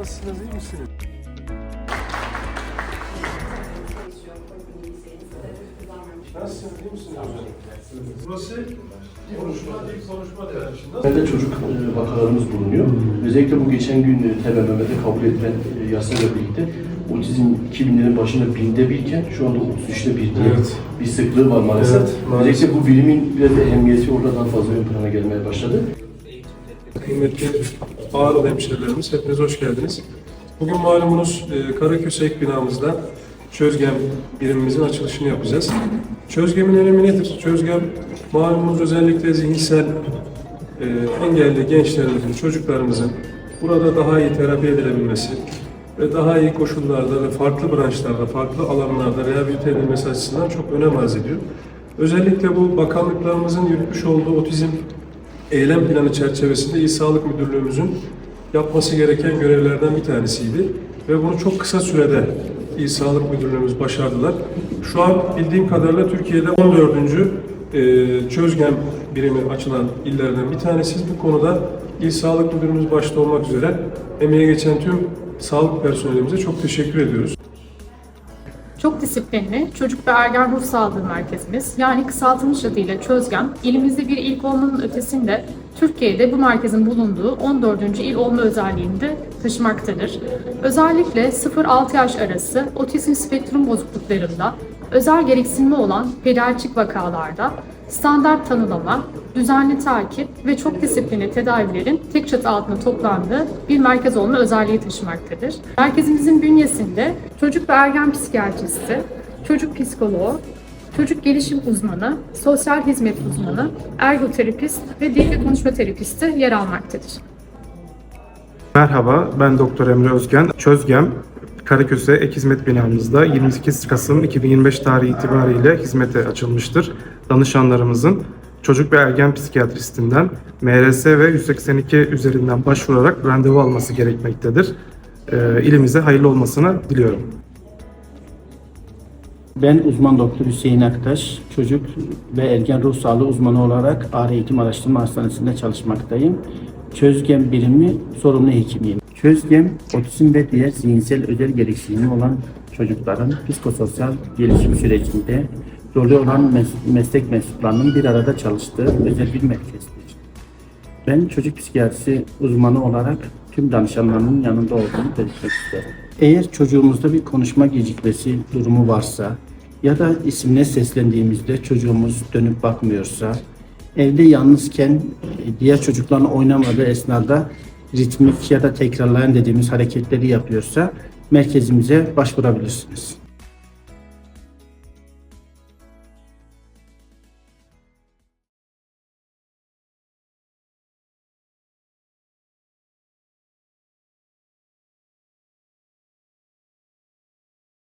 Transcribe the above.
Nasılsınız, iyi misiniz? Nasılsınız, iyi Burası ilk konuşma, ilk konuşma dersi. çocuk e, vakalarımız bulunuyor. Özellikle bu geçen gün TBMM'de kabul edilen e, yasayla birlikte otizm 2000'lerin başında binde birken şu anda 33'te bir diye evet. bir sıklığı var maalesef. Evet, maalesef. Özellikle bu bilimin biraz da emniyeti orada daha fazla ön plana gelmeye başladı. Kıymetli Ağrı hemşehrilerimiz, hepiniz hoş geldiniz. Bugün malumunuz e, Karaköse ek binamızda Çözgem birimimizin açılışını yapacağız. Çözgemin önemi nedir? Çözgem malumunuz özellikle zihinsel e, engelli gençlerimizin, çocuklarımızın burada daha iyi terapi edilebilmesi ve daha iyi koşullarda ve farklı branşlarda, farklı alanlarda rehabilite edilmesi açısından çok önem arz ediyor. Özellikle bu bakanlıklarımızın yürütmüş olduğu otizm eylem planı çerçevesinde İl Sağlık Müdürlüğümüzün yapması gereken görevlerden bir tanesiydi. Ve bunu çok kısa sürede İl Sağlık Müdürlüğümüz başardılar. Şu an bildiğim kadarıyla Türkiye'de 14. e, çözgem birimi açılan illerden bir tanesiyiz. Bu konuda İl Sağlık Müdürümüz başta olmak üzere emeğe geçen tüm sağlık personelimize çok teşekkür ediyoruz. Çok disiplinli çocuk ve ergen ruh sağlığı merkezimiz yani kısaltılmış adıyla Çözgem, ilimizde bir ilk olmanın ötesinde Türkiye'de bu merkezin bulunduğu 14. il olma özelliğini de taşımaktadır. Özellikle 0-6 yaş arası otizm spektrum bozukluklarında özel gereksinimi olan pediatrik vakalarda standart tanılama, düzenli takip ve çok disiplinli tedavilerin tek çatı altında toplandığı bir merkez olma özelliği taşımaktadır. Merkezimizin bünyesinde çocuk ve ergen psikiyatristi, çocuk psikoloğu, çocuk gelişim uzmanı, sosyal hizmet uzmanı, ergoterapist ve dil ve konuşma terapisti yer almaktadır. Merhaba, ben Doktor Emre Özgen. Çözgem, Karaköse Ek Hizmet binamızda 28 Kasım 2025 tarihi itibariyle hizmete açılmıştır. Danışanlarımızın çocuk ve ergen psikiyatristinden MRS ve 182 üzerinden başvurarak randevu alması gerekmektedir. Ee, ilimize hayırlı olmasını diliyorum. Ben uzman doktor Hüseyin Aktaş, çocuk ve ergen ruh sağlığı uzmanı olarak Ağrı Eğitim Araştırma Hastanesi'nde çalışmaktayım. Çözgem birimi sorumlu hekimiyim. Çözgem, otizm ve diğer zihinsel özel gereksinimi olan çocukların psikososyal gelişim sürecinde rolü olan mes- meslek mensuplarının bir arada çalıştığı özel bir merkezdir. Ben çocuk psikiyatrisi uzmanı olarak tüm danışanlarımın yanında olduğunu belirtmek isterim. Eğer çocuğumuzda bir konuşma gecikmesi durumu varsa ya da isimle seslendiğimizde çocuğumuz dönüp bakmıyorsa, evde yalnızken diğer çocukların oynamadığı esnada ritmik ya da tekrarlayan dediğimiz hareketleri yapıyorsa merkezimize başvurabilirsiniz.